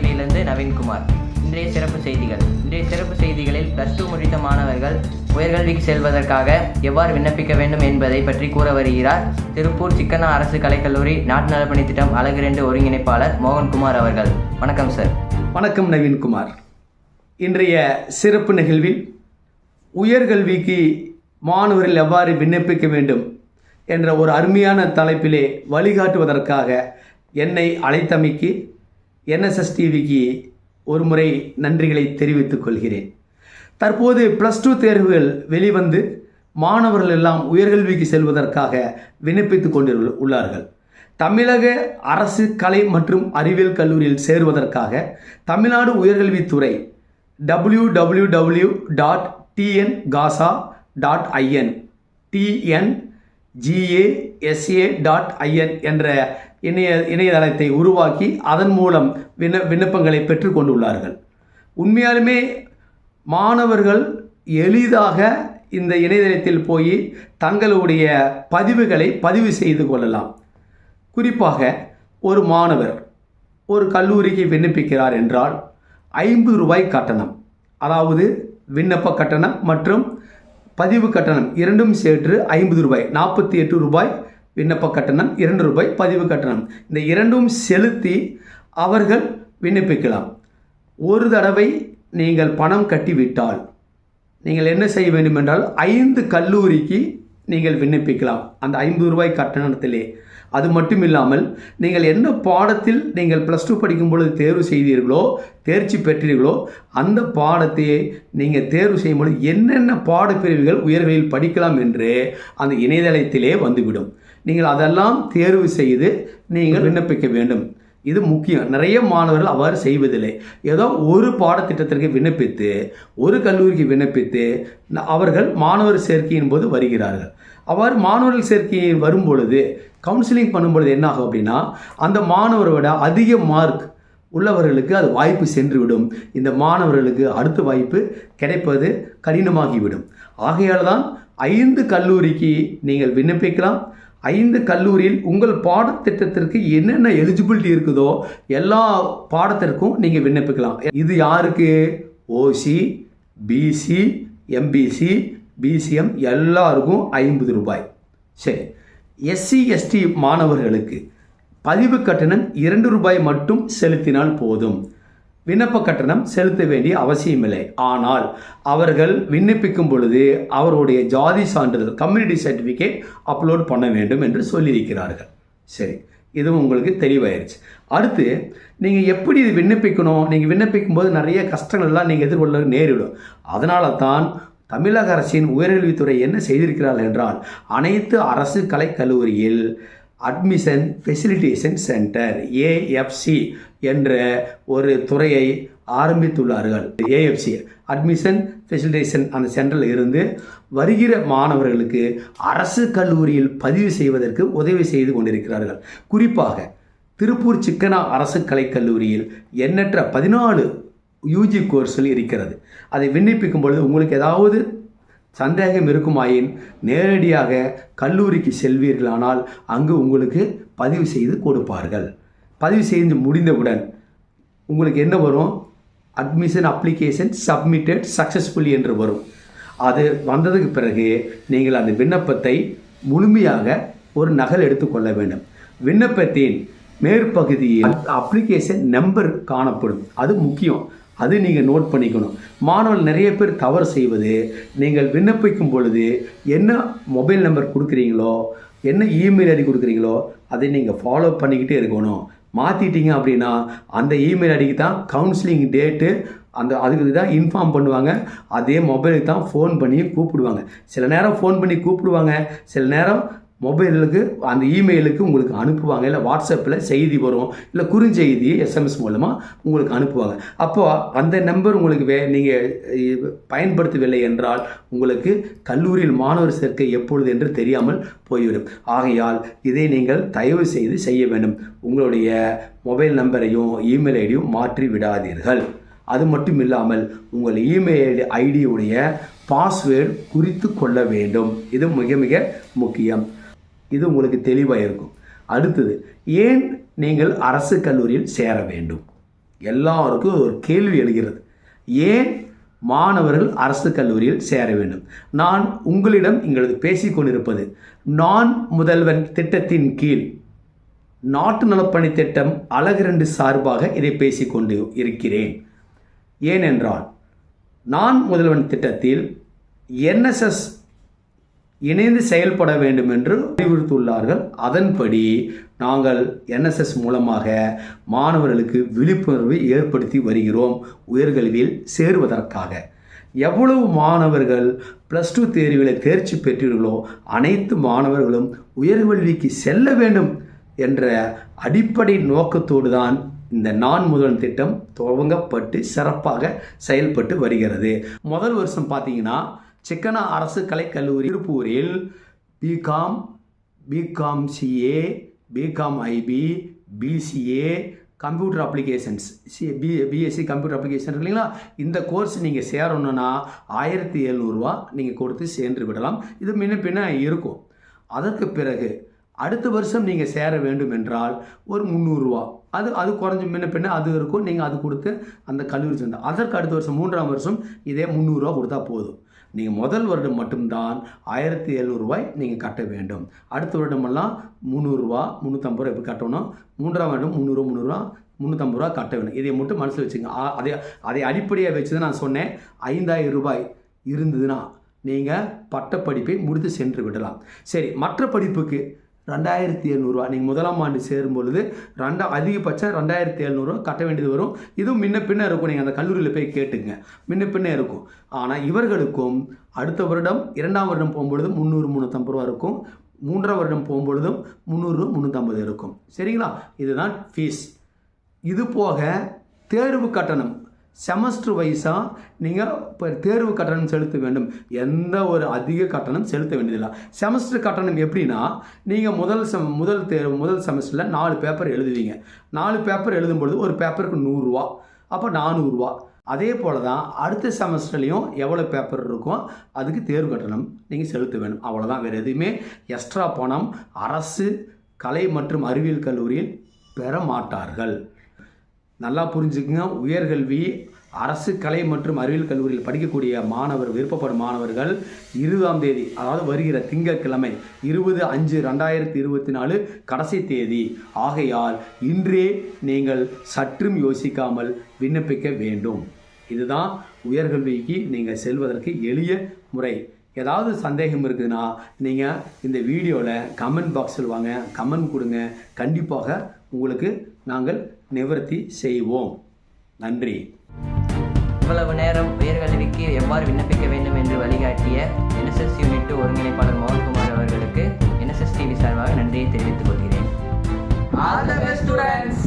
டிவியிலிருந்து நவீன்குமார். இன்றைய சிறப்பு செய்திகள். இன்றைய சிறப்பு செய்திகளில் பிளஸ் டூ முடித்த மாணவர்கள் உயர்கல்விக்கு செல்வதற்காக எவ்வாறு விண்ணப்பிக்க வேண்டும் என்பதை பற்றி கூற வருகிறார். திருப்பூர் சிக்கனா அரசு கலைக்கல்லூரி நாட்டு நலப்பணி திட்டம் அழகு ரெண்டு ஒருங்கிணைப்பாளர் மோகன்குமார் அவர்கள். வணக்கம் சார் வணக்கம் நவீன்குமார். இன்றைய சிறப்பு நிகழ்வில் உயர்கல்விக்கு மாணவர்கள் எவ்வாறு விண்ணப்பிக்க வேண்டும் என்ற ஒரு அருமையான தலைப்பிலே வழிகாட்டுவதற்காக என்னை அழைத்தமைக்கு என்எஸ்எஸ் டிவிக்கு ஒரு முறை நன்றிகளை தெரிவித்துக் கொள்கிறேன். தற்போது ப்ளஸ் டூ தேர்வுகள் வெளிவந்து மாணவர்கள் எல்லாம் உயர்கல்விக்கு செல்வதற்காக விண்ணப்பித்துக் கொண்டு உள்ளார்கள். தமிழக அரசு கலை மற்றும் அறிவியல் கல்லூரியில் சேருவதற்காக தமிழ்நாடு உயர்கல்வித்துறை W W W dot TN Gaza dot IN TN GASA dot IN என்ற இணைய இணையதளத்தை உருவாக்கி அதன் மூலம் விண்ண விண்ணப்பங்களை பெற்றுக்கொண்டுள்ளார்கள் உண்மையாலுமே மாணவர்கள் எளிதாக இந்த இணையதளத்தில் போய் தங்களுடைய பதிவுகளை பதிவு செய்து கொள்ளலாம். குறிப்பாக ஒரு மாணவர் ஒரு கல்லூரிக்கு விண்ணப்பிக்கிறார் என்றால் ஐம்பது ரூபாய் கட்டணம் அதாவது விண்ணப்ப கட்டணம் மற்றும் பதிவு கட்டணம் இரண்டும் சேர்த்து ஐம்பது ரூபாய் நாற்பத்தி எட்டு ரூபாய். விண்ணப்ப கட்டணம் இரண்டு ரூபாய் பதிவு கட்டணம். இந்த இரண்டும் செலுத்தி அவர்கள் விண்ணப்பிக்கலாம். ஒரு தடவை நீங்கள் பணம் கட்டிவிட்டால் நீங்கள் என்ன செய்ய வேண்டும் என்றால் ஐந்து கல்லூரிக்கு நீங்கள் விண்ணப்பிக்கலாம். அந்த ஐம்பது ரூபாய் கட்டணத்திலே. அது மட்டும் இல்லாமல் நீங்கள் என்ன பாடத்தில் நீங்கள் ப்ளஸ் டூ படிக்கும் பொழுது தேர்வு செய்தீர்களோ தேர்ச்சி பெற்றீர்களோ அந்த பாடத்தையே நீங்கள் தேர்வு செய்யும் பொழுது என்னென்ன பாடப்பிரிவுகள் உயர்களில் படிக்கலாம் என்று அந்த இணையதளத்திலே வந்துவிடும். நீங்கள் அதெல்லாம் தேர்வு செய்து நீங்கள் விண்ணப்பிக்க வேண்டும். இது முக்கியம். நிறைய மாணவர்கள் அவ்வாறு செய்வதில்லை. ஏதோ ஒரு பாடத்திட்டத்திற்கு விண்ணப்பித்து ஒரு கல்லூரிக்கு விண்ணப்பித்து அவர்கள் மாணவர் சேர்க்கையின் போது வருகிறார்கள். அவ்வாறு மாணவர்கள் சேர்க்கையை வரும் பொழுது கவுன்சிலிங் பண்ணும்பொழுது என்ன ஆகும் அப்படின்னா அந்த மாணவரை விட அதிக மார்க் உள்ளவர்களுக்கு அது வாய்ப்பு சென்றுவிடும். இந்த மாணவர்களுக்கு அடுத்த வாய்ப்பு கிடைப்பது கடினமாகிவிடும். ஆகையால் தான் ஐந்து கல்லூரிக்கு நீங்கள் விண்ணப்பிக்கலாம். ஐந்து கல்லூரியில் உங்கள் பாடத்திட்டத்திற்கு என்னென்ன எலிஜிபிலிட்டி இருக்குதோ எல்லா பாடத்திற்கும் நீங்கள் விண்ணப்பிக்கலாம். இது யாருக்கு? ஓசி பிசி எம்பிசி பிசிஎம் எல்லாருக்கும் ஐம்பது ரூபாய். சரி. எஸ்சி எஸ்டி மாணவர்களுக்கு பதிவு கட்டணம் இரண்டு ரூபாய் மட்டும் செலுத்தினால் போதும். விண்ணப்ப கட்டணம் செலுத்த வேண்டிய அவசியமில்லை. ஆனால் அவர்கள் விண்ணப்பிக்கும் பொழுது அவருடைய ஜாதி சான்றிதழ் கம்யூனிட்டி சர்டிஃபிகேட் அப்லோட் பண்ண வேண்டும் என்று சொல்லியிருக்கிறார்கள். சரி இதுவும் உங்களுக்கு தெளிவாயிருச்சு. அடுத்து நீங்கள் எப்படி இது விண்ணப்பிக்கணும்? நீங்கள் விண்ணப்பிக்கும் போது நிறைய கஷ்டங்கள்லாம் நீங்கள் எதிர்கொள்ள நேரிடும். அதனால தான் தமிழக அரசின் உயர்கல்வித்துறை என்ன செய்திருக்கிறார்கள் என்றால் அனைத்து அரசு கலைக்கல்லூரியில் அட்மிஷன் ஃபெசிலிட்டேஷன் சென்டர் ஏஎஃப்சி என்ற ஒரு துறையை ஆரம்பித்துள்ளார்கள். ஏஎஃப்சி அட்மிஷன் ஃபெசிலிட்டேஷன் அந்த சென்டரில் இருந்து வருகிற மாணவர்களுக்கு அரசு கல்லூரியில் பதிவு செய்வதற்கு உதவி செய்து கொண்டிருக்கிறார்கள். குறிப்பாக திருப்பூர் சிக்கனா அரசு கலைக்கல்லூரியில் எண்ணற்ற பதினாலு யூஜி கோர்ஸில் இருக்கிறது. அதை விண்ணப்பிக்கும் பொழுது உங்களுக்கு ஏதாவது சந்தேகம் இருக்குமாயின் நேரடியாக கல்லூரிக்கு செல்வீர்களானால் அங்கு உங்களுக்கு பதிவு செய்து கொடுப்பார்கள். பதிவு செய்து முடிந்தவுடன் உங்களுக்கு என்ன வரும்? அட்மிஷன் அப்ளிகேஷன் சப்மிட்டட் சக்ஸஸ்ஃபுல்லி என்று வரும். அது வந்ததுக்கு பிறகு நீங்கள் அந்த விண்ணப்பத்தை முழுமையாக ஒரு நகல் எடுத்துக்கொள்ள வேண்டும். விண்ணப்பத்தின் மேற்பகுதியில் அப்ளிகேஷன் நம்பர் காணப்படும். அது முக்கியம். அது நீங்கள் நோட் பண்ணிக்கணும். மாணவர்கள் நிறைய பேர் தவறு செய்வது நீங்கள் விண்ணப்பிக்கும் பொழுது என்ன மொபைல் நம்பர் கொடுக்குறீங்களோ என்ன இமெயில் ஐடி கொடுக்குறீங்களோ அதை நீங்கள் ஃபாலோ பண்ணிக்கிட்டே இருக்கணும். மாற்றிட்டீங்க அப்படின்னா அந்த இமெயில் ஐடிக்கு தான் கவுன்சிலிங் டேட்டு அந்த அதுக்கு தான் இன்ஃபார்ம் பண்ணுவாங்க. அதே மொபைலுக்கு தான் ஃபோன் பண்ணி கூப்பிடுவாங்க. சில நேரம் ஃபோன் பண்ணி கூப்பிடுவாங்க. சில நேரம் மொபைலுக்கு அந்த இமெயிலுக்கு உங்களுக்கு அனுப்புவாங்க. இல்லை வாட்ஸ்அப்பில் செய்தி வரும். இல்லை குறுஞ்செய்தி எஸ்எம்எஸ் மூலமாக உங்களுக்கு அனுப்புவாங்க. அப்போது அந்த நம்பர் உங்களுக்கு வே நீங்கள் பயன்படுத்தவில்லை என்றால் உங்களுக்கு கல்லூரியில் மாணவர் சேர்க்கை எப்பொழுது என்று தெரியாமல் போய்விடும். ஆகையால் இதை நீங்கள் தயவு செய்து செய்ய வேண்டும். உங்களுடைய மொபைல் நம்பரையும் இமெயில் ஐடியும் மாற்றி விடாதீர்கள். அது மட்டும் இல்லாமல் உங்கள் இமெயில் ஐடியுடைய பாஸ்வேர்டு குறித்து கொள்ள வேண்டும். இது மிக மிக முக்கியம். இது உங்களுக்கு தெளிவாக இருக்கும். அடுத்தது ஏன் நீங்கள் அரசு கல்லூரியில் சேர வேண்டும்? எல்லாருக்கும் ஒரு கேள்வி எழுகிறது. ஏன் மாணவர்கள் அரசு கல்லூரியில் சேர வேண்டும்? நான் உங்களிடம் எங்களது பேசிக்கொண்டிருப்பது நான் முதல்வன் திட்டத்தின் கீழ் நாட்டு நலப்பணி திட்டம் அழகிரண்டு சார்பாக இதை பேசிக்கொண்டு இருக்கிறேன். ஏனென்றால் நான் முதல்வன் திட்டத்தில் என்எஸ்எஸ் இணைந்து செயல்பட வேண்டும் என்று அறிவுறுத்தியுள்ளார்கள். அதன்படி நாங்கள் என்எஸ்எஸ் மூலமாக மாணவர்களுக்கு விழிப்புணர்வு ஏற்படுத்தி வருகிறோம். உயர்கல்வியில் சேருவதற்காக. எவ்வளவு மாணவர்கள் ப்ளஸ் டூ தேர்வில் தேர்ச்சி பெற்றீர்களோ அனைத்து மாணவர்களும் உயர்கல்விக்கு செல்ல வேண்டும் என்ற அடிப்படை நோக்கத்தோடு தான் இந்த நான் முதல் திட்டம் துவங்கப்பட்டு சிறப்பாக செயல்பட்டு வருகிறது. முதல் வருஷம் பார்த்தீங்கன்னா சிக்கனா அரசு கலைக்கல்லூரி திருப்பூரில் BCom BCom CA BCom IB BCA computer applications C B BSc computer application இருக்கு இல்லைங்களா? இந்த கோர்ஸ் நீங்கள் சேரணுன்னா ஆயிரத்தி எழுநூறுவா நீங்கள் கொடுத்து சேர்ந்து விடலாம். இது முன்ன பின்ன இருக்கும். அதற்கு பிறகு அடுத்த வருஷம் நீங்கள் சேர வேண்டும் என்றால் ஒரு முந்நூறுரூவா அது அது குறைஞ்ச முன்ன பின்ன அது இருக்கும். நீங்கள் அது கொடுத்து அந்த கல்லூரி சேர்ந்த அதற்கு அடுத்த வருஷம் மூன்றாம் வருஷம் இதே முந்நூறுரூவா கொடுத்தா போதும். நீங்கள் முதல் வருடம் மட்டும்தான் ஆயிரத்தி எழுநூறுவாய் நீங்கள் கட்ட வேண்டும். அடுத்த வருடமெல்லாம் முந்நூறுரூவா முந்நூற்றம்பது ரூபா எப்படி கட்டணும். மூன்றாம் வருடம் முந்நூறுரூவா முந்நூறுரூவா முந்நூற்றம்பது ரூபா கட்ட வேண்டும். இதை மட்டும் மனசில் வச்சுங்க. அதை அதை அடிப்படையாக வச்சு தான் நான் சொன்னேன். ஐந்தாயிரம் ரூபாய் இருந்ததுன்னா நீங்கள் பட்டப்படிப்பை முடித்து சென்று விடலாம். சரி மற்ற படிப்புக்கு ரெண்டாயிரத்தி எழுநூறுவா நீங்கள் முதலாம் ஆண்டு சேரும் பொழுது ரெண்டா அதிகபட்சம் ரெண்டாயிரத்தி எழுநூறுவா கட்ட வேண்டியது வரும். இதுவும் முன்ன பின்ன இருக்கும். நீங்கள் அந்த கல்லூரியில் போய் கேட்டுங்க. முன்ன பின்ன இருக்கும். ஆனால் இவர்களுக்கும் அடுத்த வருடம் இரண்டாம் வருடம் போகும்பொழுது முந்நூறு முந்நூற்றம்பது ரூபா இருக்கும். மூன்றாம் வருடம் போகும்பொழுதும் முந்நூறு முந்நூற்றம்பது இருக்கும். சரிங்களா? இதுதான் ஃபீஸ் இது போக தேர்வு கட்டணம். செமஸ்டர் வைஸாக நீங்கள் இப்போ தேர்வு கட்டணம் செலுத்த வேண்டும். எந்த ஒரு அதிக கட்டணம் செலுத்த வேண்டியதில்லை. செமஸ்டர் கட்டணம் எப்படின்னா நீங்கள் முதல் செம் முதல் தேர்வு முதல் செமஸ்டரில் நாலு பேப்பர் எழுதுவீங்க. நாலு பேப்பர் எழுதும்பொழுது ஒரு பேப்பருக்கு நூறுரூவா அப்போ நானூறுரூவா அதே போல் தான் அடுத்த செமஸ்டர்லேயும் எவ்வளோ பேப்பர் இருக்கும் அதுக்கு தேர்வு கட்டணம். நீங்கள் செலுத்த வேணும். அவ்வளோதான் வேறு எதுவுமே எக்ஸ்ட்ரா பணம் அரசு கலை மற்றும் அறிவியல் கல்லூரியில் பெற மாட்டார்கள். நல்லா புரிஞ்சுக்குங்க. உயர்கல்வி அரசு கலை மற்றும் அறிவியல் கல்லூரியில் படிக்கக்கூடிய மாணவர் விருப்பப்படும் மாணவர்கள் இருபதாம் தேதி அதாவது வருகிற திங்கட்கிழமை இருபது அஞ்சு ரெண்டாயிரத்தி இருபத்தி நாலு கடைசி தேதி. ஆகையால் இன்றே நீங்கள் சற்றும் யோசிக்காமல் விண்ணப்பிக்க வேண்டும். இதுதான் உயர்கல்விக்கு நீங்கள் செல்வதற்கு எளிய முறை. ஏதாவது சந்தேகம் இருக்குதுன்னா நீங்கள் இந்த வீடியோவில் கமெண்ட் பாக்ஸில் வாங்க கமெண்ட் கொடுங்க. கண்டிப்பாக உங்களுக்கு நாங்கள் நிவர்த்தி செய்வோம். நன்றி. இவ்வளவு நேரம் உயர்கல்விக்கு எவ்வாறு விண்ணப்பிக்க வேண்டும் என்று வழிகாட்டிய என்எஸ்எஸ் யூனிட் ஒருங்கிணைப்பாளர் மோகன்குமார் அவர்களுக்கு என்எஸ்எஸ் டிவி சார்பாக நன்றியை தெரிவித்துக் கொள்கிறேன் All the best students!